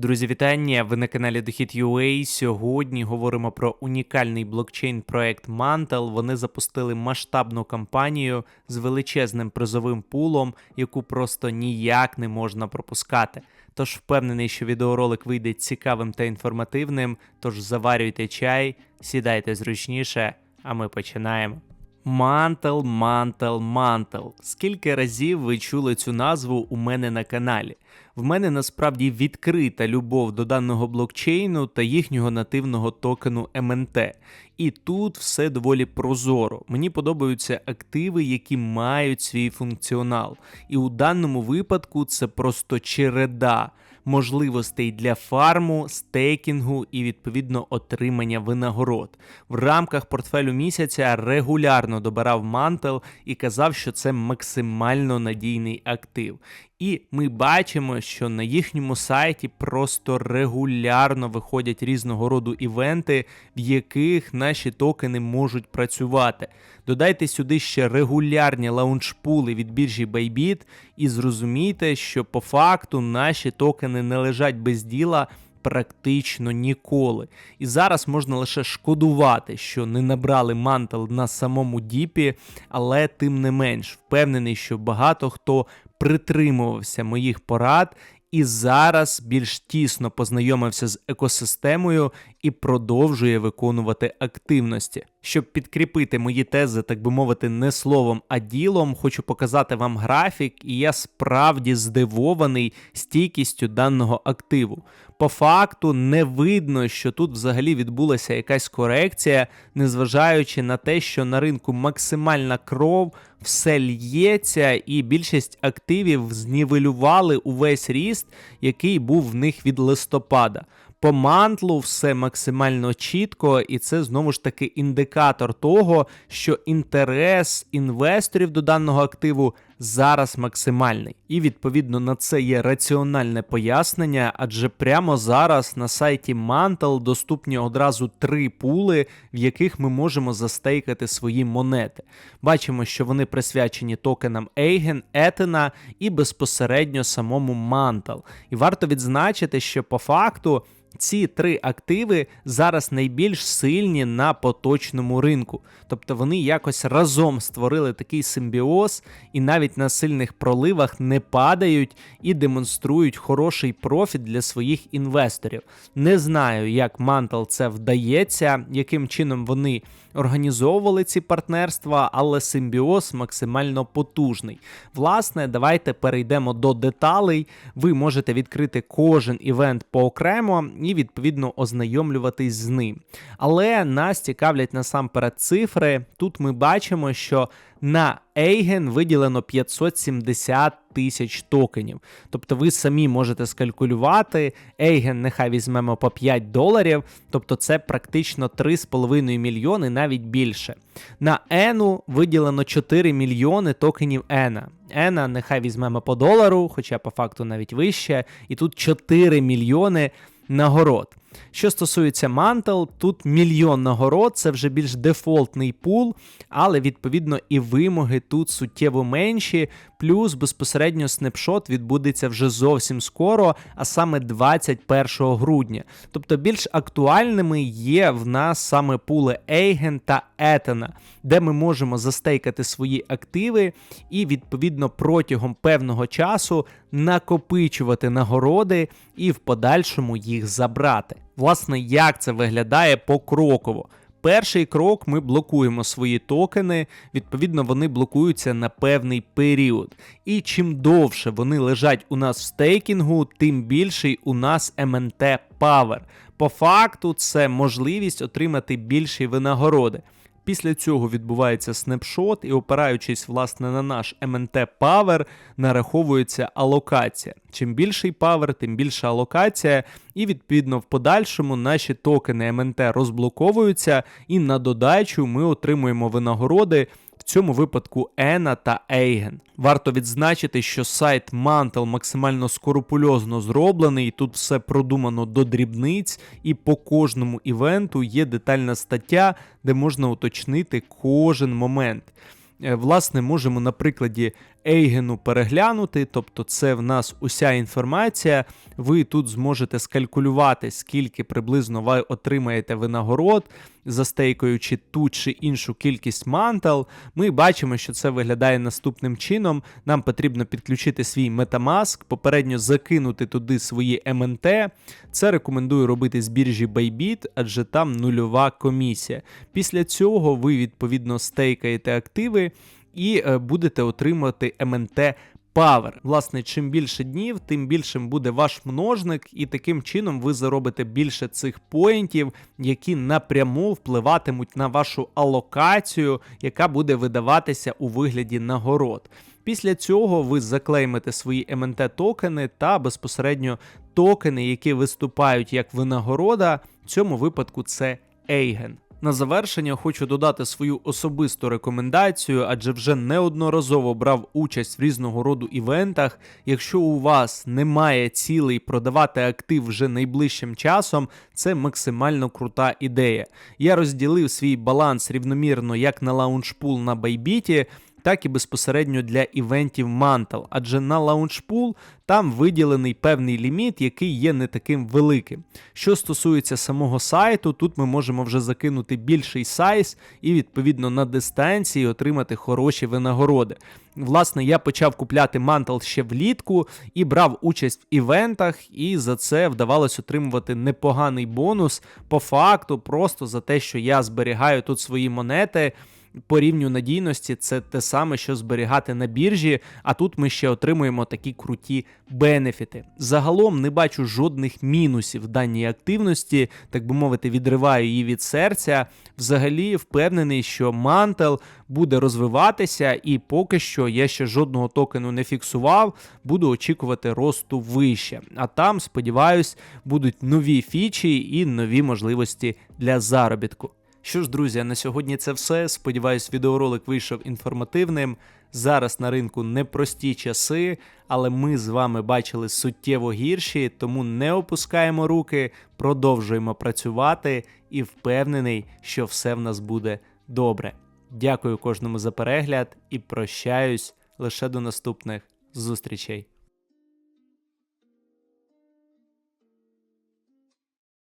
Друзі, вітання! Ви на каналі Дохід.ua. Сьогодні говоримо про унікальний блокчейн проект Mantel. Вони запустили масштабну кампанію з величезним призовим пулом, яку просто ніяк не можна пропускати. Тож впевнений, що відеоролик вийде цікавим та інформативним. Тож заварюйте чай, сідайте зручніше, а ми починаємо. Мантел, мантел, мантел. Скільки разів ви чули цю назву у мене на каналі? В мене насправді відкрита любов до даного блокчейну та їхнього нативного токену МНТ. І тут все доволі прозоро. Мені подобаються активи, які мають свій функціонал. І у даному випадку це просто череда можливостей для фарму, стейкінгу і відповідно отримання винагород. В рамках портфелю місяця регулярно добирав мантел і казав, що це максимально надійний актив. І ми бачимо, що на їхньому сайті просто регулярно виходять різного роду івенти, в яких наші токени можуть працювати. Додайте сюди ще регулярні лаунчпули від біржі Bybit і зрозумійте, що по факту наші токени не лежать без діла. Практично ніколи. І зараз можна лише шкодувати, що не набрали мантел на самому діпі, але тим не менш впевнений, що багато хто притримувався моїх порад і зараз більш тісно познайомився з екосистемою і продовжує виконувати активності. Щоб підкріпити мої тези, так би мовити, не словом, а ділом, хочу показати вам графік, і я справді здивований стійкістю даного активу. По факту не видно, що тут взагалі відбулася якась корекція, незважаючи на те, що на ринку максимальна кров, все л'ється, і більшість активів знівелювали увесь ріст, який був в них від листопада. По мантлу все максимально чітко, і це знову ж таки індикатор того, що інтерес інвесторів до даного активу зараз максимальний. І відповідно на це є раціональне пояснення, адже прямо зараз на сайті Mantle доступні одразу три пули, в яких ми можемо застейкати свої монети. Бачимо, що вони присвячені токенам Eigen, Етена і безпосередньо самому Mantle. І варто відзначити, що по факту. Ці три активи зараз найбільш сильні на поточному ринку, тобто вони якось разом створили такий симбіоз, і навіть на сильних проливах не падають і демонструють хороший профіт для своїх інвесторів. Не знаю, як Mantle це вдається, яким чином вони організовували ці партнерства, але симбіоз максимально потужний. Власне, давайте перейдемо до деталей. Ви можете відкрити кожен івент поокремо і відповідно ознайомлюватись з ним. Але нас цікавлять насамперед цифри. Тут ми бачимо, що на Eigen виділено 570 тисяч токенів. Тобто ви самі можете скалькулювати. Eigen нехай візьмемо по 5 доларів, тобто це практично 3,5 мільйони, навіть більше. На Ену виділено 4 мільйони токенів Ена. Ена нехай візьмемо по долару, хоча по факту навіть вище. І тут 4 мільйони нагород. Що стосується Mantle, тут мільйон нагород, це вже більш дефолтний пул, але відповідно і вимоги тут суттєво менші. Плюс безпосередньо снапшот відбудеться вже зовсім скоро, а саме 21 грудня. Тобто більш актуальними є в нас саме пули Eigen та Etena, де ми можемо застейкати свої активи і відповідно протягом певного часу накопичувати нагороди і в подальшому їх забрати. Власне, як це виглядає покроково. Перший крок ми блокуємо свої токени, відповідно, вони блокуються на певний період. І чим довше вони лежать у нас в стейкінгу, тим більший у нас МНТ Power. По факту, це можливість отримати більші винагороди. Після цього відбувається снапшот, і опираючись власне на наш MNT Power, нараховується алокація. Чим більший павер, тим більша алокація, і відповідно в подальшому наші токени МНТ розблоковуються, і на додачу ми отримуємо винагороди. В цьому випадку Ена та Ейген. Варто відзначити, що сайт Mantle максимально скорупульозно зроблений, і тут все продумано до дрібниць, і по кожному івенту є детальна стаття, де можна уточнити кожен момент. Е, власне, можемо на прикладі Ейгену переглянути, тобто це в нас уся інформація. Ви тут зможете скалькулювати, скільки приблизно ви отримаєте винагород, застейкуючи ту чи іншу кількість мантел. Ми бачимо, що це виглядає наступним чином. Нам потрібно підключити свій Metamask, попередньо закинути туди свої МНТ. Це рекомендую робити з біржі Bybit, адже там нульова комісія. Після цього ви відповідно стейкаєте активи і е, будете отримувати МНТ Power. Власне, чим більше днів, тим більшим буде ваш множник, і таким чином ви заробите більше цих поінтів, які напряму впливатимуть на вашу алокацію, яка буде видаватися у вигляді нагород. Після цього ви заклеймите свої МНТ токени та безпосередньо токени, які виступають як винагорода. В цьому випадку це Ейген. На завершення хочу додати свою особисту рекомендацію, адже вже неодноразово брав участь в різного роду івентах. Якщо у вас немає цілей продавати актив вже найближчим часом, це максимально крута ідея. Я розділив свій баланс рівномірно як на лаунчпул на Байбіті, так і безпосередньо для івентів Mantle, адже на лаунчпул там виділений певний ліміт, який є не таким великим. Що стосується самого сайту, тут ми можемо вже закинути більший сайз і відповідно на дистанції отримати хороші винагороди. Власне, я почав купляти мантл ще влітку і брав участь в івентах, і за це вдавалось отримувати непоганий бонус по факту, просто за те, що я зберігаю тут свої монети по рівню надійності це те саме, що зберігати на біржі, а тут ми ще отримуємо такі круті бенефіти. Загалом не бачу жодних мінусів даній активності, так би мовити, відриваю її від серця. Взагалі впевнений, що мантел буде розвиватися, і поки що я ще жодного токену не фіксував, буду очікувати росту вище. А там, сподіваюсь, будуть нові фічі і нові можливості для заробітку. Що ж, друзі, на сьогодні це все. Сподіваюсь, відеоролик вийшов інформативним. Зараз на ринку непрості часи, але ми з вами бачили суттєво гірші, тому не опускаємо руки, продовжуємо працювати і впевнений, що все в нас буде добре. Дякую кожному за перегляд і прощаюсь лише до наступних зустрічей.